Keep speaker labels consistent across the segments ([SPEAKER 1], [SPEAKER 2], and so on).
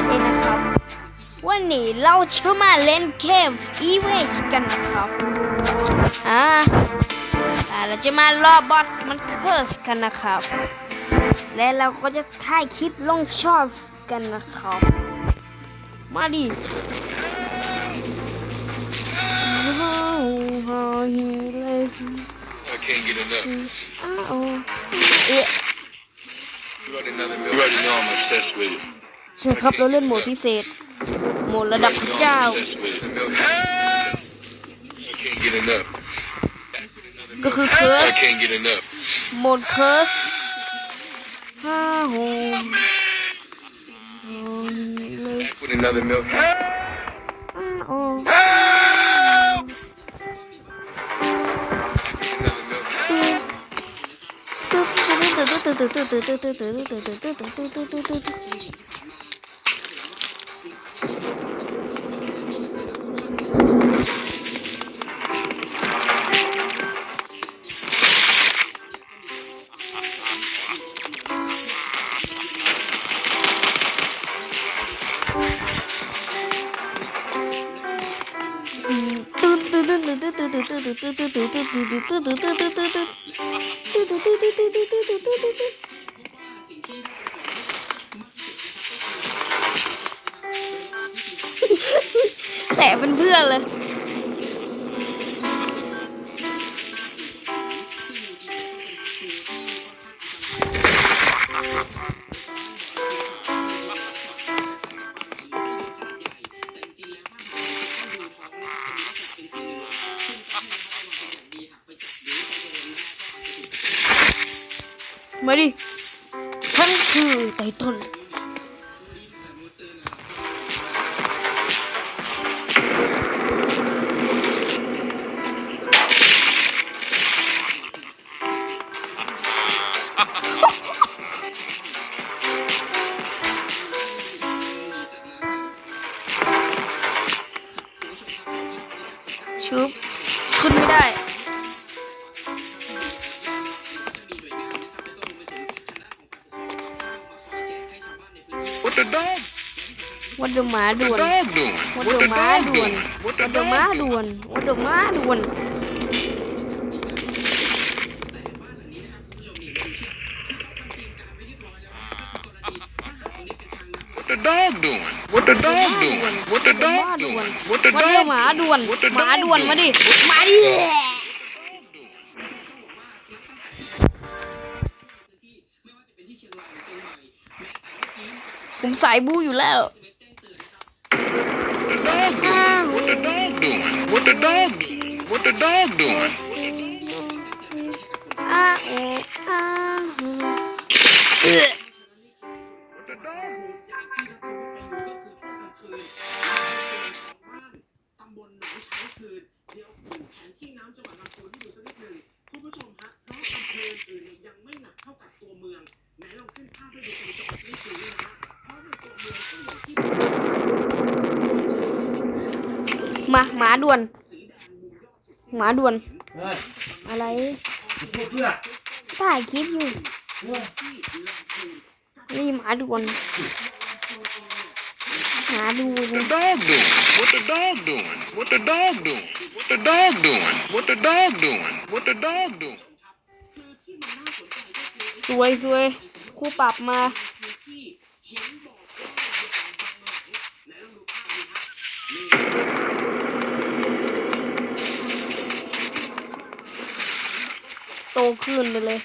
[SPEAKER 1] ษเองนะครับ วันนี้เราจะมาเล่นเคฟอีเวชกันนะครับอ่าอ่าเราจะมารอบอสมันเคิร์สกันนะครับ และเราก็จะถ่ายคลิปลงช็อตกันนะครับ มาดิ
[SPEAKER 2] I can't get enough.
[SPEAKER 1] อ้าวเอ๊ะ
[SPEAKER 2] You already know, you already know I'm obsessed with you.
[SPEAKER 1] ใช่ครับ เราเล่นโหมดพิเศษ โหมดระดับพระเจ้า ก็คือเคิร์สโหมดเคิร์สห้า
[SPEAKER 2] โฮม
[SPEAKER 1] โอ้
[SPEAKER 2] 嘟嘟
[SPEAKER 1] 嘟嘟嘟嘟嘟嘟嘟嘟嘟嘟嘟嘟嘟嘟嘟
[SPEAKER 2] 嘟。
[SPEAKER 1] แต่เป็นเพื่อนเลย มาดิ ฉันคือไตเติ้ลชุบขึ้นไม่ได้ ดดมาด่วนวดมาด่วนวดมาด่วนวดมาด่วนดอ
[SPEAKER 2] ก
[SPEAKER 1] ด่วน
[SPEAKER 2] What
[SPEAKER 1] มาด่วนมาด่วนมาดิมาดิผมสายบูอยู่แล้ว
[SPEAKER 2] the dog doing? What the dog doing? What the dog doing? What the dog
[SPEAKER 1] มาหมาด่วน หมาด่วน
[SPEAKER 3] เฮ้ย
[SPEAKER 1] อะไร
[SPEAKER 3] พูดเพื่อ
[SPEAKER 1] ถ่ายคลิปอยู่นี่หมาด่วน หมาด่วน
[SPEAKER 2] the dog doing? What the dog doing? What the dog doing? What the dog doing? What the dog doing? What the dog doing?
[SPEAKER 1] สวยสวยครูปรับมา ขึ้นไปเลย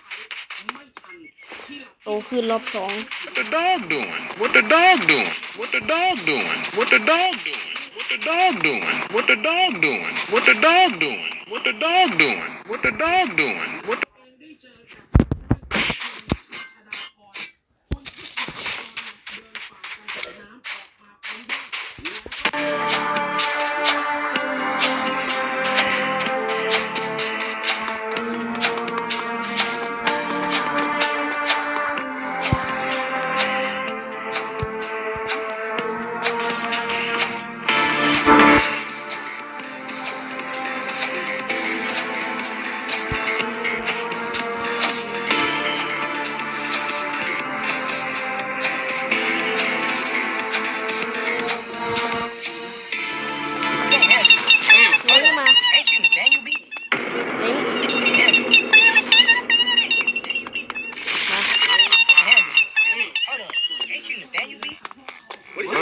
[SPEAKER 1] โตขึ้นรอบสอง
[SPEAKER 2] What the dog doing? What the dog doing? What the dog doing? What the dog doing? What the dog doing? What the dog doing? What the dog doing? What the dog doing? What the dog doing? What the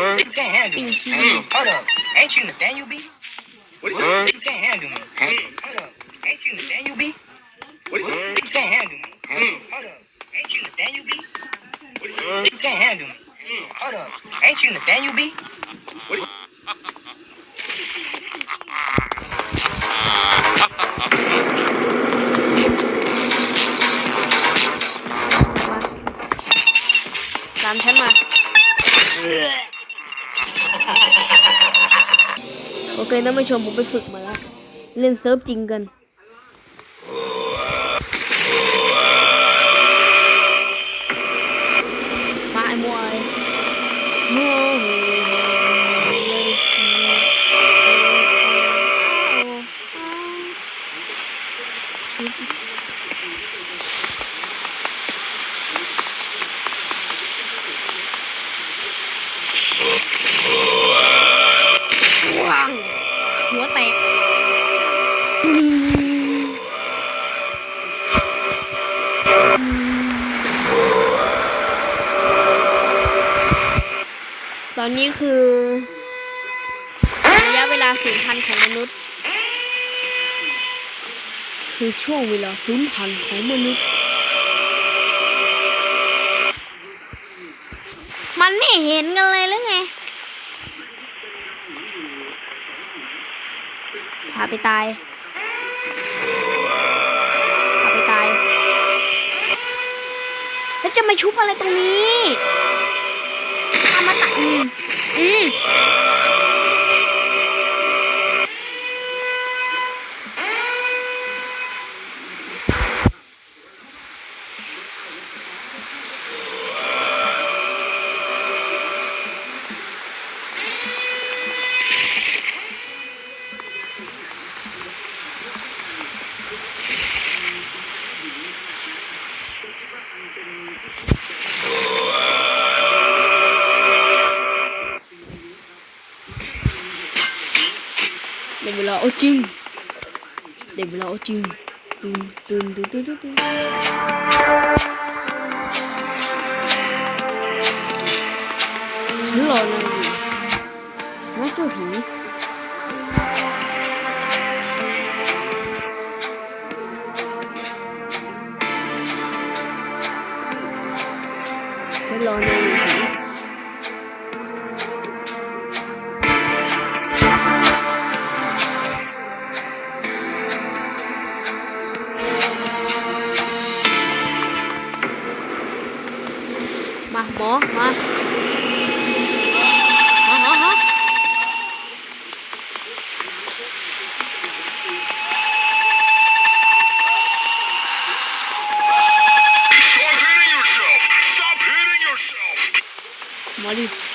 [SPEAKER 2] You can't handle me.
[SPEAKER 1] Pinky.
[SPEAKER 2] Hold up. Ain't you Nathaniel B? What is it? You can't handle me. Hold up. Ain't you Nathaniel B? What is it? You can't handle me. Hold up. Ain't you Nathaniel B? What is it? You can't handle me. Hold up. Ain't you Nathaniel B? What is
[SPEAKER 1] ม โอเคท่านผู้ชมผมไปฝึกมาแล้ว เล่นเซิร์ฟจริงกัน มาไอ้มวยมวยว้ อนนี้คือระยะเวลาสูญพันธุ์ของมนุษย์ คือช่วงเวลาสูญพันธุ์ของมนุษย์ มันไม่เห็นกันเลยหรือไง พาไปตายพาไปตายแล้วจะมาชุบอะไรตรงนี้ อามาตัดอืมอืม เดี๋ยวเวลาเอาจริงเดี๋ยวเมาหมอมาหมอหมอหมอ
[SPEAKER 4] Stop hitting yourself! Stop hitting yourself!
[SPEAKER 1] หมอดิ